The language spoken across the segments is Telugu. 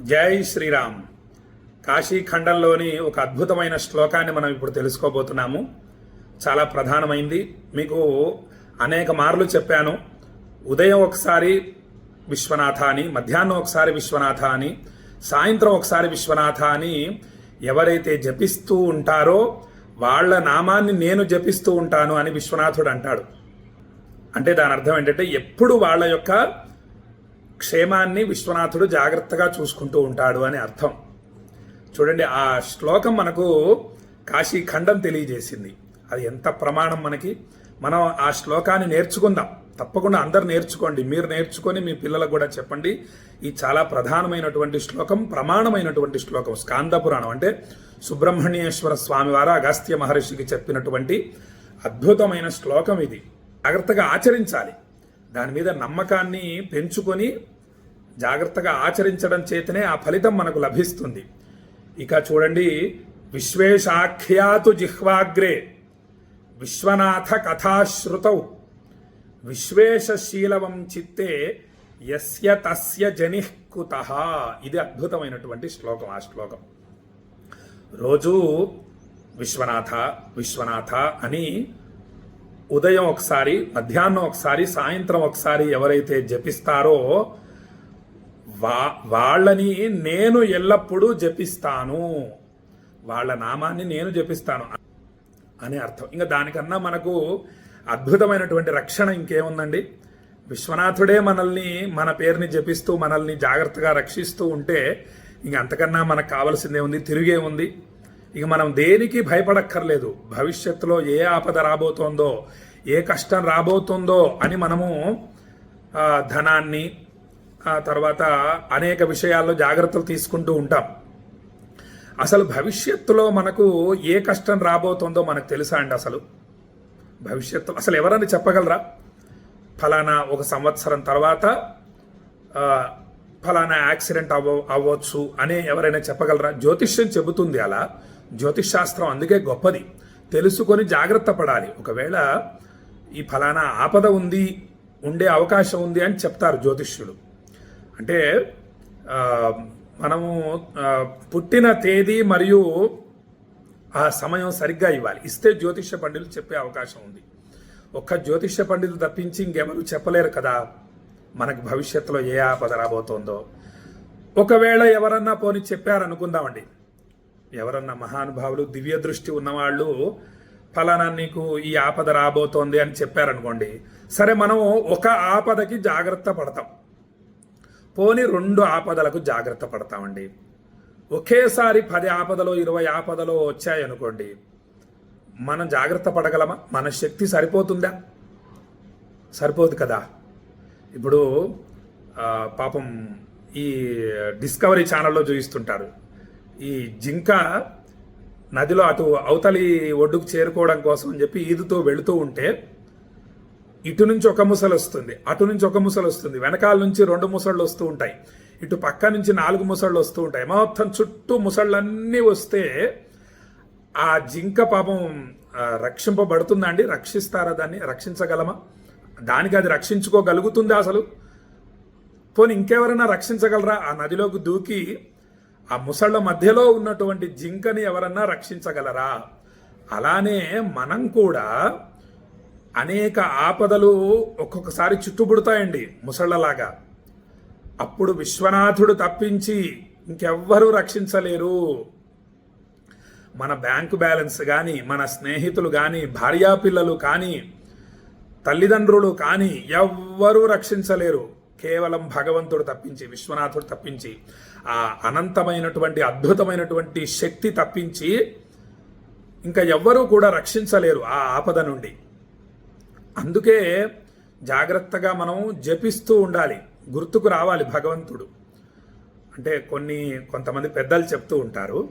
జై శ్రీరామ్. కాశీఖండంలోని ఒక అద్భుతమైన శ్లోకాన్ని మనం ఇప్పుడు తెలుసుకోబోతున్నాము. చాలా ప్రధానమైంది. మీకు అనేక మార్లు చెప్పాను. ఉదయం ఒకసారి విశ్వనాథ అని మధ్యాహ్నం ఒకసారి విశ్వనాథ అని సాయంత్రం ఒకసారి విశ్వనాథ అని ఎవరైతే జపిస్తూ ఉంటారో వాళ్ళ నామాన్ని నేను జపిస్తూ ఉంటాను అని విశ్వనాథుడు అంటాడు. అంటే దాని అర్థం ఏంటంటే ఎప్పుడు వాళ్ళ యొక్క క్షేమాన్ని విశ్వనాథుడు జాగ్రత్తగా చూసుకుంటూ ఉంటాడు అని అర్థం. చూడండి ఆ శ్లోకం మనకు కాశీ ఖండం తెలియజేసింది. అది ఎంత ప్రమాణం మనకి? మనం ఆ శ్లోకాన్ని నేర్చుకుందాం. తప్పకుండా అందరు నేర్చుకోండి. మీరు నేర్చుకొని మీ పిల్లలకు కూడా చెప్పండి. ఈ చాలా ప్రధానమైనటువంటి శ్లోకం ప్రమాణమైనటువంటి శ్లోకం స్కాంద పురాణం. అంటే సుబ్రహ్మణ్యేశ్వర స్వామి వారు అగస్త్య మహర్షికి చెప్పినటువంటి అద్భుతమైన శ్లోకం ఇది. జాగ్రత్తగా ఆచరించాలి. దాని మీద నమ్మకాన్ని పెంచుకొని జాగ్రత్తగా ఆచరించడం చేతనే ఆ ఫలితం మనకు లభిస్తుంది. ఇక చూడండి విశ్వేశాఖ్యాతు జిహ్వాగ్రే విశ్వనాథ కథాశ్రుతౌ విశ్వేశశీలవం చిత్తే యస్య తస్య జనిహ్కుత ఇది అద్భుతమైనటువంటి శ్లోకం ఆ శ్లోకం. రోజు విశ్వనాథ విశ్వనాథ అని ఉదయం ఒకసారి మధ్యాహ్నం ఒకసారి సాయంత్రం ఒకసారి ఎవరైతే జపిస్తారో వా వాళ్ళని నేను ఎల్లప్పుడూ జపిస్తాను. వాళ్ళ నామాన్ని నేను జపిస్తాను అనే అర్థం. ఇంకా దానికన్నా మనకు అద్భుతమైనటువంటి రక్షణ ఇంకేముందండి? విశ్వనాథుడే మనల్ని మన పేరుని జపిస్తూ మనల్ని జాగ్రత్తగా రక్షిస్తూ ఉంటే ఇంక అంతకన్నా మనకు కావలసిందే ఉంది తిరిగే ఉంది ఇక మనం దేనికి భయపడక్కర్లేదు. భవిష్యత్తులో ఏ ఆపద రాబోతోందో ఏ కష్టం రాబోతుందో అని మనము ధనాన్ని తర్వాత అనేక విషయాల్లో జాగ్రత్తలు తీసుకుంటూ ఉంటాం. అసలు భవిష్యత్తులో మనకు ఏ కష్టం రాబోతుందో మనకు తెలుసా అండి అసలు? భవిష్యత్తు అసలు ఎవరని చెప్పగలరా? ఫలానా ఒక సంవత్సరం తర్వాత ఫలానా యాక్సిడెంట్ అవ్వ అవ్వచ్చు అని ఎవరైనా చెప్పగలరా? జ్యోతిష్యం చెబుతుంది అలా. జ్యోతిష్ శాస్త్రం అందుకే గొప్పది. తెలుసుకొని జాగ్రత్త పడాలి. ఒకవేళ ఈ ఫలానా ఆపద ఉంది ఉండే అవకాశం ఉంది అని చెప్తారు జ్యోతిష్యులు. అంటే మనము పుట్టిన తేదీ మరియు ఆ సమయం సరిగ్గా ఇవ్వాలి. ఇస్తే జ్యోతిష్య పండితులు చెప్పే అవకాశం ఉంది. ఒక్క జ్యోతిష్య పండితులు తప్పించి ఇంకెవరు చెప్పలేరు కదా. మనకు భవిష్యత్తులో ఏ ఆపద రాబోతోందో. ఒకవేళ ఎవరన్నా పోని చెప్పారనుకుందామండి. ఎవరన్నా మహానుభావులు దివ్య దృష్టి ఉన్నవాళ్ళు ఫలానా నీకు ఈ ఆపద రాబోతోంది అని చెప్పారనుకోండి. సరే మనం ఒక ఆపదకి జాగ్రత్త పడతాం. పోని రెండు ఆపదలకు జాగ్రత్త పడతామండి. ఒకేసారి పది ఆపదలో ఇరవై ఆపదలో వచ్చాయనుకోండి మనం జాగ్రత్త పడగలమా? మన శక్తి సరిపోతుందా? సరిపోదు కదా. ఇప్పుడు పాపం ఈ డిస్కవరీ ఛానల్లో చూపిస్తుంటారు ఈ జింక నదిలో అటు అవతలి ఒడ్డుకు చేరుకోవడం కోసం అని చెప్పి ఈదుతో వెళుతూ ఉంటే ఇటు నుంచి ఒక ముసలు వస్తుంది అటు నుంచి ఒక ముసలు వస్తుంది వెనకాల నుంచి రెండు ముసళ్ళు వస్తూ ఉంటాయి ఇటు పక్క నుంచి నాలుగు ముసళ్ళు వస్తూ ఉంటాయి. మొత్తం చుట్టూ ముసళ్ళన్నీ వస్తే ఆ జింక పాపం రక్షింపబడుతుందండి రక్షిస్తారా దాన్ని? రక్షించగలమా? దానికి అది రక్షించుకోగలుగుతుందా అసలు? పోనీ ఇంకెవరైనా రక్షించగలరా? ఆ నదిలోకి దూకి ఆ ముసళ్ళ మధ్యలో ఉన్నటువంటి జింకని ఎవరన్నా రక్షించగలరా? అలానే మనం కూడా అనేక ఆపదలు ఒక్కొక్కసారి చుట్టుబుడతాయండి ముసళ్ళలాగా. అప్పుడు విశ్వనాథుడు తప్పించి ఇంకెవ్వరూ రక్షించలేరు. మన బ్యాంకు బ్యాలెన్స్ కానీ మన స్నేహితులు కానీ భార్యాపిల్లలు కానీ తల్లిదండ్రులు కానీ ఎవ్వరూ రక్షించలేరు. కేవలం భగవంతుడు తప్పించి విశ్వనాథుడు తప్పించి ఆ అనంతమైనటువంటి అద్భుతమైనటువంటి శక్తి తప్పించి ఇంకా ఎవ్వరూ కూడా రక్షించలేరు ఆ ఆపద నుండి. అందుకే జాగ్రత్తగా మనం జపిస్తూ ఉండాలి గుర్తుకు రావాలి భగవంతుడు. అంటే కొన్ని కొంతమంది పెద్దలు చెప్తూ ఉంటారు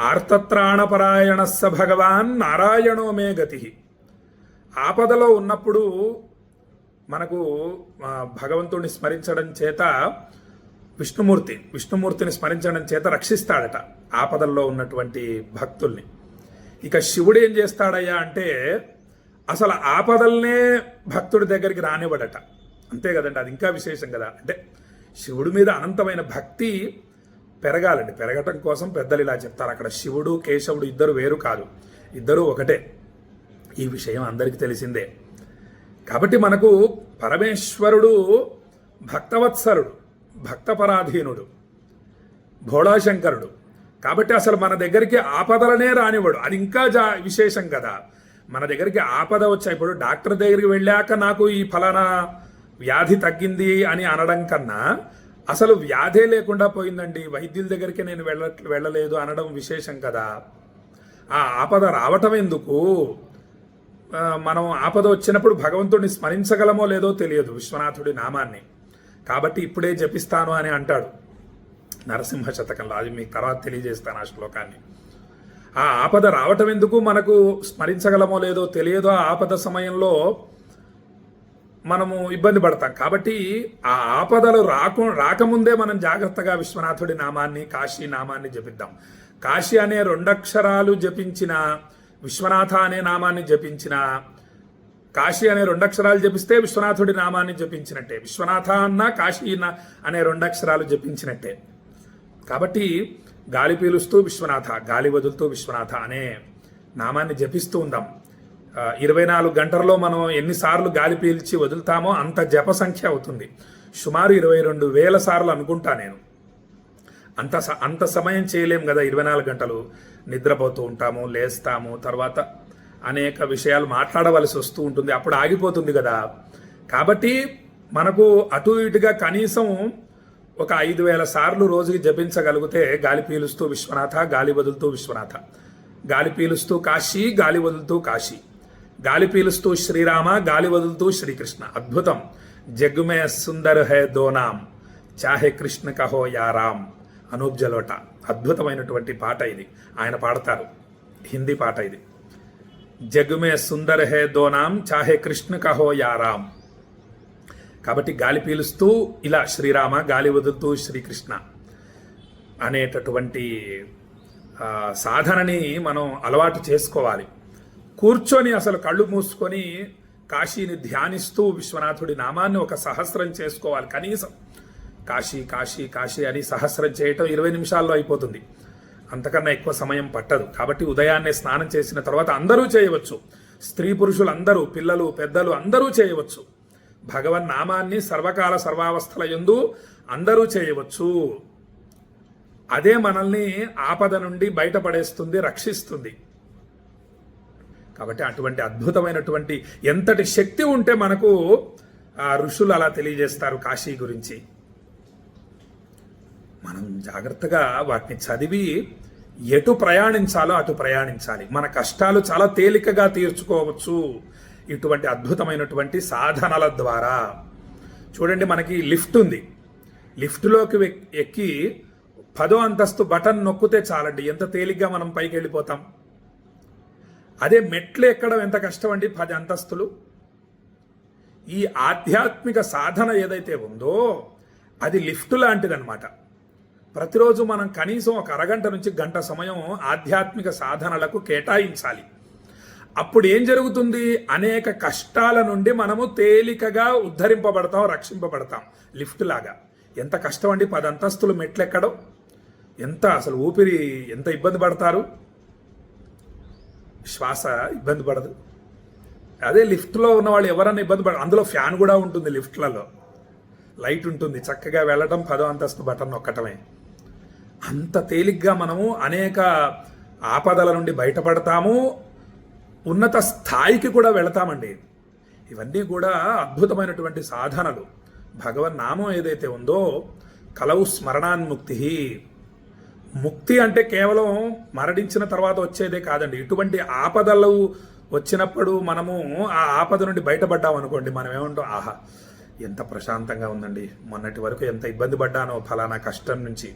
ఆర్తత్రాణపరాయణస్స భగవాన్ నారాయణో మే గతి. ఆపదలో ఉన్నప్పుడు మనకు భగవంతుడిని స్మరించడం చేత విష్ణుమూర్తి విష్ణుమూర్తిని స్మరించడం చేత రక్షిస్తాడట ఆపదల్లో ఉన్నటువంటి భక్తుల్ని. ఇక శివుడు ఏం చేస్తాడయ్యా అంటే అసలు ఆపదల్నే భక్తుడి దగ్గరికి రానివ్వడట. అంతే కదండి అది ఇంకా విశేషం కదా. అంటే శివుడి మీద అనంతమైన భక్తి పెరగాలండి. పెరగటం కోసం పెద్దలు ఇలా చెప్తారు. అక్కడ శివుడు కేశవుడు ఇద్దరు వేరు కాదు. ఇద్దరు ఒకటే. ఈ విషయం అందరికీ తెలిసిందే. కాబట్టి మనకు పరమేశ్వరుడు భక్తవత్సరుడు భక్తపరాధీనుడు భోళాశంకరుడు. కాబట్టి అసలు మన దగ్గరికి ఆపదలనే రానివాడు అది ఇంకా జా విశేషం కదా. మన దగ్గరికి ఆపద వచ్చాయి ఇప్పుడు డాక్టర్ దగ్గరికి వెళ్ళాక నాకు ఈ ఫలానా వ్యాధి తగ్గింది అని అనడం కన్నా అసలు వ్యాధే లేకుండా పోయిందండి. వైద్యుల దగ్గరికి నేను వెళ్ళ వెళ్ళలేదు అనడం విశేషం కదా. ఆ ఆపద రావటం ఎందుకు? మనం ఆపద వచ్చినప్పుడు భగవంతుడిని స్మరించగలమో లేదో తెలియదు విశ్వనాథుడి నామాన్ని. కాబట్టి ఇప్పుడే జపిస్తాను అని అంటాడు నరసింహ శతకంలో అది మీకు తర్వాత తెలియజేస్తాను ఆ శ్లోకాన్ని. ఆ ఆపద రావటం ఎందుకు మనకు స్మరించగలమో లేదో తెలియదో. ఆ ఆపద సమయంలో మనము ఇబ్బంది పడతాం. కాబట్టి ఆ ఆపదలు రాకు రాకముందే మనం జాగ్రత్తగా విశ్వనాథుడి నామాన్ని కాశీ నామాన్ని జపిద్దాం. కాశీ అనే రెండక్షరాలు జపించిన విశ్వనాథ అనే నామాన్ని జపించిన కాశీ అనే రెండక్షరాలు జపిస్తే విశ్వనాథుడి నామాన్ని జపించినట్టే. విశ్వనాథ అన్న కాశీ అనే రెండక్షరాలు జపించినట్టే. కాబట్టి గాలి పీలుస్తూ విశ్వనాథ గాలి వదులుతూ విశ్వనాథ అనే నామాన్ని జపిస్తూ ఉందాం. ఇరవై నాలుగు గంటల్లో మనం ఎన్నిసార్లు గాలి పీల్చి వదులుతామో అంత జప సంఖ్య అవుతుంది. సుమారు ఇరవై రెండు వేల సార్లు అనుకుంటా నేను. అంత స- అంత సమయం చేయలేం కదా ఇరవై నాలుగు గంటలు నిద్రపోతూ ఉంటాము లేస్తాము తర్వాత అనేక విషయాలు మాట్లాడవలసి వస్తూ ఉంటుంది. అప్పుడు ఆగిపోతుంది కదా. కాబట్టి మనకు అటు ఇటుగా కనీసం ఒక ఐదు వేల సార్లు రోజుకి జపించగలిగితే గాలి పీలుస్తూ విశ్వనాథ గాలి వదులుతూ విశ్వనాథ. గాలి పీలుస్తూ కాశీ గాలి వదులుతూ కాశీ. గాలి పీలుస్తూ శ్రీరామ గాలి వదులుతూ శ్రీకృష్ణ. అద్భుతం. జగ్మే సుందర్ హే దోనాం. చాహే కృష్ణ కహో యా రామ్ అనూప్ జలోట అద్భుతమైనటువంటి పాట ఇది. ఆయన పాడతారు. హిందీ పాట ఇది. జగ్మే సుందర్ హే దోనాం చాహే కృష్ణ కహో యా రామ్ కాబట్టి గాలి పీలుస్తూ ఇలా శ్రీరామ గాలి వదులుతూ శ్రీకృష్ణ అనేటటువంటి సాధనని మనం అలవాటు చేసుకోవాలి. కూర్చొని అసలు కళ్ళు మూసుకొని కాశీని ధ్యానిస్తూ విశ్వనాథుడి నామాన్ని ఒక సహస్రం చేసుకోవాలి. కనీసం కాశీ కాశీ కాశీ అని సహస్రం చేయటం ఇరవై నిమిషాల్లో అయిపోతుంది. అంతకన్నా ఎక్కువ సమయం పట్టదు. కాబట్టి ఉదయాన్నే స్నానం చేసిన తర్వాత అందరూ చేయవచ్చు. స్త్రీ పురుషులు అందరూ పిల్లలు పెద్దలు అందరూ చేయవచ్చు. భగవన్ నామాన్ని సర్వకాల సర్వావస్థల యందు అందరూ చేయవచ్చు. అదే మనల్ని ఆపద నుండి బయటపడేస్తుంది రక్షిస్తుంది. కాబట్టి అటువంటి అద్భుతమైనటువంటి ఎంతటి శక్తి ఉంటే మనకు ఆ ఋషులు అలా తెలియజేస్తారు కాశీ గురించి. మనం జాగ్రత్తగా వాటిని చదివి ఎటు ప్రయాణించాలో అటు ప్రయాణించాలి. మన కష్టాలు చాలా తేలికగా తీర్చుకోవచ్చు. ఇటువంటి అద్భుతమైనటువంటి సాధనల ద్వారా. చూడండి మనకి లిఫ్ట్ ఉంది. లిఫ్ట్లోకి ఎక్కి పదో అంతస్తు బటన్ నొక్కితే చాలండి ఎంత తేలిగ్గా మనం పైకి వెళ్ళిపోతాం. అదే మెట్లు ఎక్కడం ఎంత కష్టం అండి పది అంతస్తులు. ఈ ఆధ్యాత్మిక సాధన ఏదైతే ఉందో అది లిఫ్ట్ లాంటిదన్నమాట. ప్రతిరోజు మనం కనీసం ఒక అరగంట నుంచి గంట సమయం ఆధ్యాత్మిక సాధనలకు కేటాయించాలి. అప్పుడు ఏం జరుగుతుంది? అనేక కష్టాల నుండి మనము తేలికగా ఉద్ధరింపబడతాం రక్షింపబడతాం. లిఫ్ట్ లాగా. ఎంత కష్టం అండి? పది అంతస్తులు మెట్లెక్కడం. ఎంత అసలు ఊపిరి ఎంత ఇబ్బంది పడతారు? శ్వాస ఇబ్బంది పడదు. అదే లిఫ్ట్లో ఉన్న వాళ్ళు ఎవరన్నా ఇబ్బంది పడ అందులో ఫ్యాన్ కూడా ఉంటుంది లిఫ్ట్లలో. లైట్ ఉంటుంది. చక్కగా వెళ్ళడం పదో అంతస్తు బటన్ నొక్కటమే. అంత తేలిగ్గా మనము అనేక ఆపదల నుండి బయటపడతాము ఉన్నత స్థాయికి కూడా వెళతామండి. ఇవన్నీ కూడా అద్భుతమైనటువంటి సాధనలు. భగవన్ నామం ఏదైతే ఉందో కలవు స్మరణాన్ముక్తి ముక్తి అంటే కేవలం మరణించిన తర్వాత వచ్చేదే కాదండి. ఇటువంటి ఆపదలు వచ్చినప్పుడు మనము ఆ ఆపద నుండి బయటపడ్డాం అనుకోండి మనం ఏమంటాం ఆహా ఎంత ప్రశాంతంగా ఉందండి. మొన్నటి వరకు ఎంత ఇబ్బంది పడ్డానో ఫలానా కష్టం నుంచి.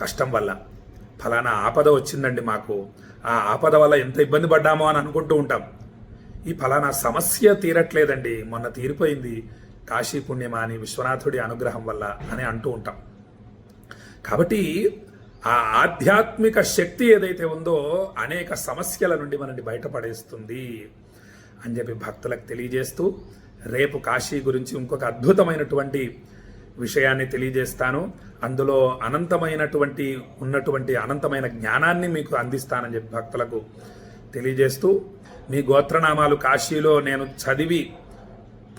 కష్టం వల్ల. ఫలానా ఆపద వచ్చిందండి మాకు. ఆ ఆపద వల్ల ఎంత ఇబ్బంది పడ్డామో అని అనుకుంటూ ఉంటాం. ఈ ఫలానా సమస్య తీరట్లేదండి. మొన్న తీరిపోయింది కాశీ పుణ్యమా అని విశ్వనాథుడి అనుగ్రహం వల్ల అని అంటూ ఉంటాం. కాబట్టి ఆ ఆధ్యాత్మిక శక్తి ఏదైతే ఉందో అనేక సమస్యల నుండి మనల్ని బయటపడేస్తుంది అని చెప్పి భక్తులకు తెలియజేస్తూ రేపు కాశీ గురించి ఇంకొక అద్భుతమైనటువంటి విషయాన్ని తెలియజేస్తాను. అందులో అనంతమైనటువంటి ఉన్నటువంటి అనంతమైన జ్ఞానాన్ని మీకు అందిస్తానని చెప్పి భక్తులకు తెలియజేస్తూ మీ గోత్రనామాలు కాశీలో నేను చదివి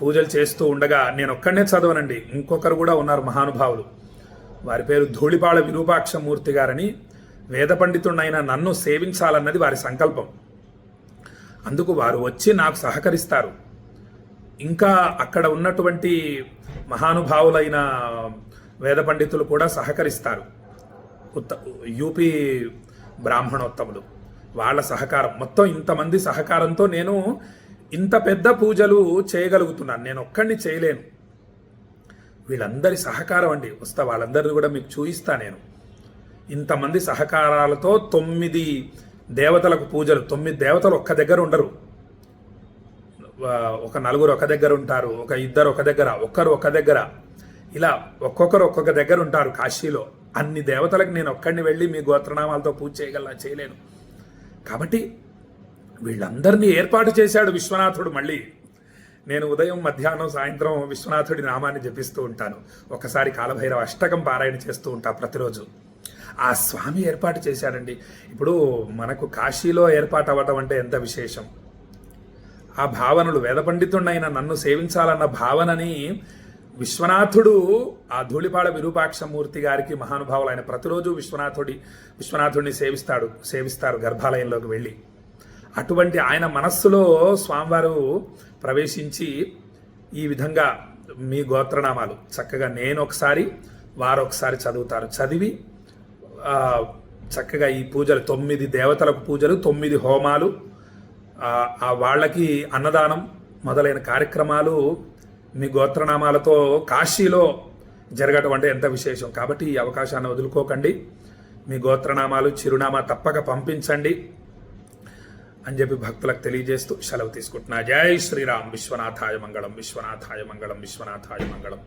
పూజలు చేస్తూ ఉండగా నేను ఒక్కడనే చదవనండి. ఇంకొకరు కూడా ఉన్నారు మహానుభావులు. వారి పేరు ధూళిపాళ విరూపాక్షమూర్తి గారని వేద పండితుడైన నన్ను సేవించాలన్నది వారి సంకల్పం. అందుకు వారు వచ్చి నాకు సహకరిస్తారు. ఇంకా అక్కడ ఉన్నటువంటి మహానుభావులైన వేద పండితులు కూడా సహకరిస్తారు. ఉత్త యూపీ బ్రాహ్మణోత్తములు. వాళ్ళ సహకారం. మొత్తం ఇంతమంది సహకారంతో నేను ఇంత పెద్ద పూజలు చేయగలుగుతున్నాను. నేను ఒక్కడిని చేయలేను. వీళ్ళందరి సహకారం అండి. వస్తా వాళ్ళందరిని కూడా మీకు చూయిస్తా నేను. ఇంతమంది సహకారాలతో తొమ్మిది దేవతలకు పూజలు తొమ్మిది దేవతలు ఒక్క దగ్గర ఉండరు. ఒక నలుగురు ఒక దగ్గర ఉంటారు ఒక ఇద్దరు ఒక దగ్గర ఒక్కరు ఒక దగ్గర. ఇలా ఒక్కొక్కరు ఒక్కొక్క దగ్గర ఉంటారు కాశీలో. అన్ని దేవతలకు నేను ఒక్కడిని వెళ్ళి మీ గోత్రనామాలతో పూజ చేయగల చేయలేను. కాబట్టి వీళ్ళందరినీ ఏర్పాటు చేశాడు విశ్వనాథుడు మళ్ళీ. నేను ఉదయం మధ్యాహ్నం సాయంత్రం విశ్వనాథుడి నామాన్ని జపిస్తూ ఉంటాను. ఒకసారి కాలభైరవ అష్టకం పారాయణ చేస్తూ ఉంటా ప్రతిరోజు. ఆ స్వామి ఏర్పాటు చేశాడండి. ఇప్పుడు మనకు కాశీలో ఏర్పాటు అవ్వటం అంటే ఎంత విశేషం? ఆ భావనలు వేద పండితుడైన నన్ను సేవించాలన్న భావనని విశ్వనాథుడు ఆ ధూళిపాడ విరూపాక్షమూర్తి గారికి మహానుభావులు ఆయన ప్రతిరోజు విశ్వనాథుడి విశ్వనాథుడిని సేవిస్తాడు సేవిస్తారు గర్భాలయంలోకి వెళ్ళి. అటువంటి ఆయన మనస్సులో స్వామివారు ప్రవేశించి ఈ విధంగా మీ గోత్రనామాలు. చక్కగా నేను ఒకసారి వారు ఒకసారి చదువుతారు. చదివి చక్కగా ఈ పూజలు తొమ్మిది దేవతలకు పూజలు తొమ్మిది హోమాలు వాళ్ళకి అన్నదానం మొదలైన కార్యక్రమాలు మీ గోత్రనామాలతో కాశీలో జరగటం అంటే ఎంత విశేషం. కాబట్టి ఈ అవకాశాన్ని వదులుకోకండి. మీ గోత్రనామాలు చిరునామా తప్పక పంపించండి అని చెప్పి భక్తులకు తెలియజేస్తూ సెలవు తీసుకుంటున్నా. జై శ్రీరామ్. విశ్వనాథాయ మంగళం. విశ్వనాథాయ మంగళం. విశ్వనాథాయ మంగళం.